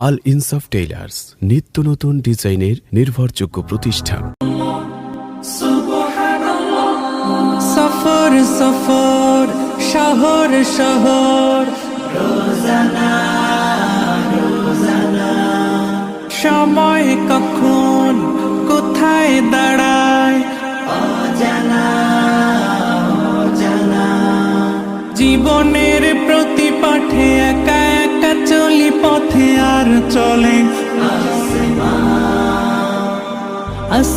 আল ইনসাফ টেইলার্স, নিত্য নতুন ডিজাইনের নির্ভরযোগ্য প্রতিষ্ঠান। সফর সফর, শহর শহর। সময় কখন, কোথায় দাঁড়ায়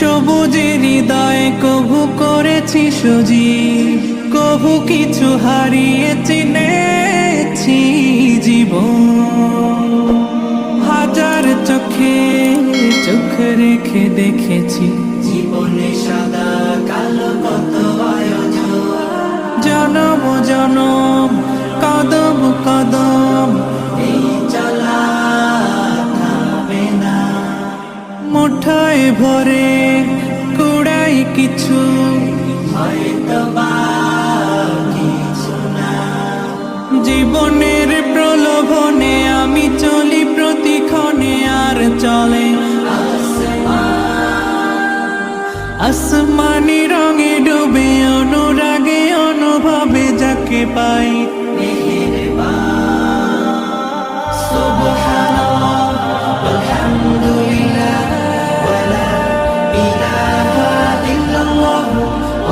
সবুজের হৃদয়ে কভু করেছি সজীব কভু কিছু হারিয়ে চিনেছি জীবন। হাজার চোখে চোখ রেখে দেখেছি জীবনে সাদা কালো কত জনম জনম কদম কদম। মুঠায় ভরে জীবনের প্রলোভনে আমি চলি প্রতিক্ষণে আর চলে। আসমানি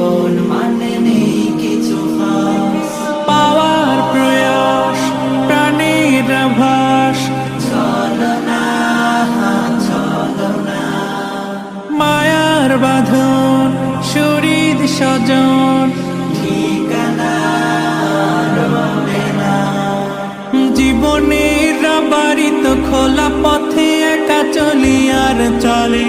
জীবন মানে নেই কিছু পাওয়ার প্রয়াস প্রাণের আভাস। ছলনা ছলনা মায়ার বাঁধন শরীর স্বজন ঠিকানা জীবনের বাড়িত খোলা পথে একা চলি আর চলে।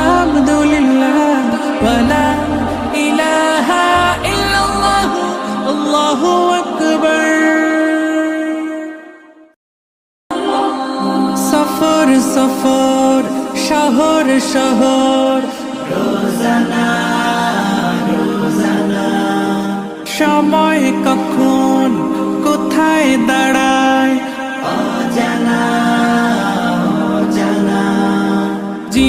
আলহামদুলিল্লাহ ওয়ালা ইলাহা ইল্লাল্লাহ সফর সফর শহর শহর রোজানা সময় কখন কোথায় দাঁড়া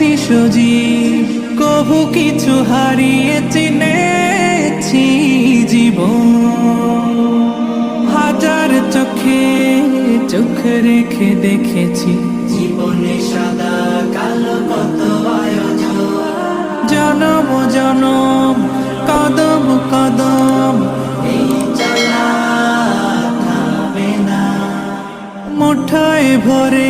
করেছি সজীব কভু কিছু হারিয়ে চিনেছি জীবন। হাজার চোখে চোখ রেখে দেখেছি। জীবনে সাদা কালো কত আয়োজন। জনম জনম কদম কদম। মুঠায় ভরে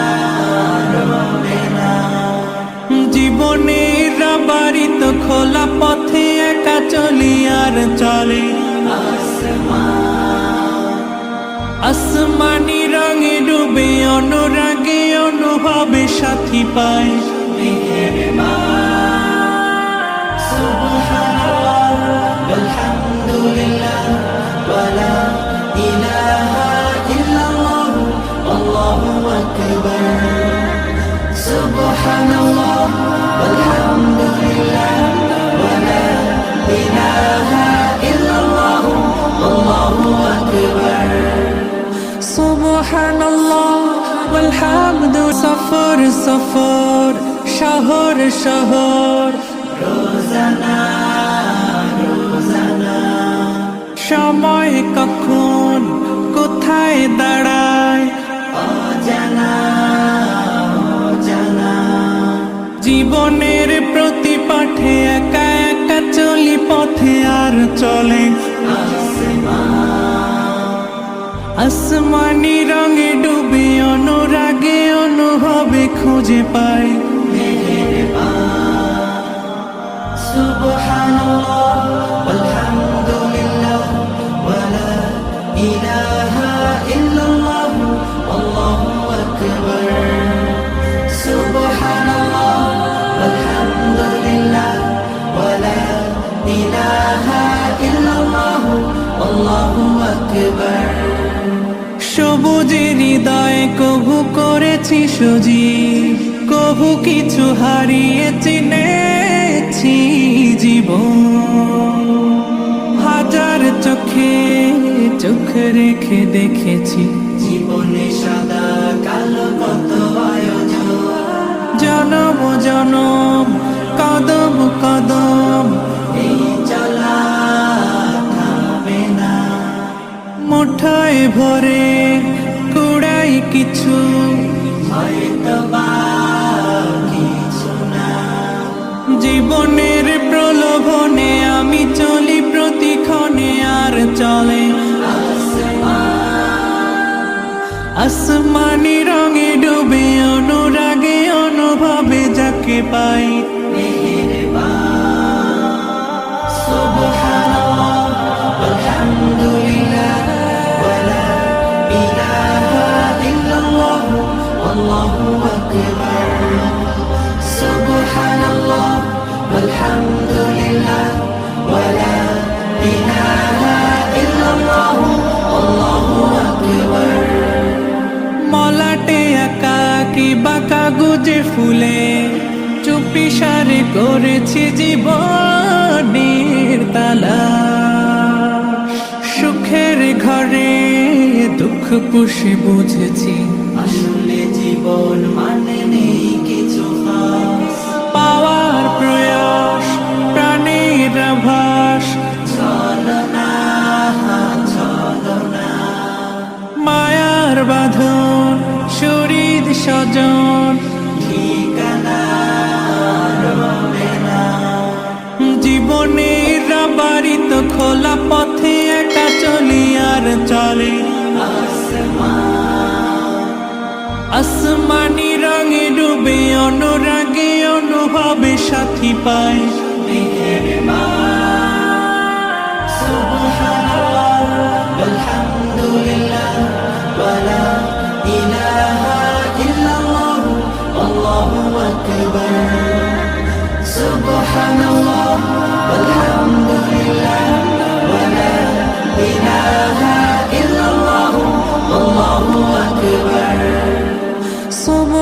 জীবনের বাড়িত খোলা পথে একা চলি আর চলে। আসমানি রঙে ডুবে, অনুরাগে অনুভবে সাথী পায়। আলহামদুলিল্লাহ সফর সফর শহর শহর। রোজানা রোজানা। সময় কখন কোথায় দাঁড়া জীবনের প্রতি পাঠে একা একা চলি পথে আর চলে। আসমানি রঙে ডুবে, অনুরাগে অনুভবে খুঁজে পাই। সুবহানাল্লাহ সবুজের হৃদয় কভু করেছি সজীব কভু কিছু হারিয়ে চিনেছি জীবন। হাজার চোখে চোখ রেখে দেখেছি। জীবনে সাদা কালো কত আয়োজন। জনম জনম কদম কদম এই মুঠায় ভরে কুড়াই কিছু। জীবনের প্রলোভনে আমি চলি প্রতিক্ষণে আর চলে আসমানি রঙে ডুবে অনুরাগে অনুভবে যাকে পাই আল্লাহু আকবার সুবহানাল্লাহ আলহামদুলিল্লাহ ওয়ালা ইলাহা ইল্লাল্লাহ আল্লাহু আকবার মলাটে আঁকা কি বাঁকা গুজে ফুলে? চুপি সারে করেছি জীবনের তালা। সুখের ঘরে দুঃখ পুষে বুঝেছি। আসলে জীবন মানে নেই কিছু পাওয়ার প্রয়াস প্রাণের আভাস। চলনা চলনা। মায়ার বাঁধন শরীর স্বজন আসমানি রঙে ডুবে অনুরাগে অনুভবে সাথী পায় Subhanallah, walhamdulillah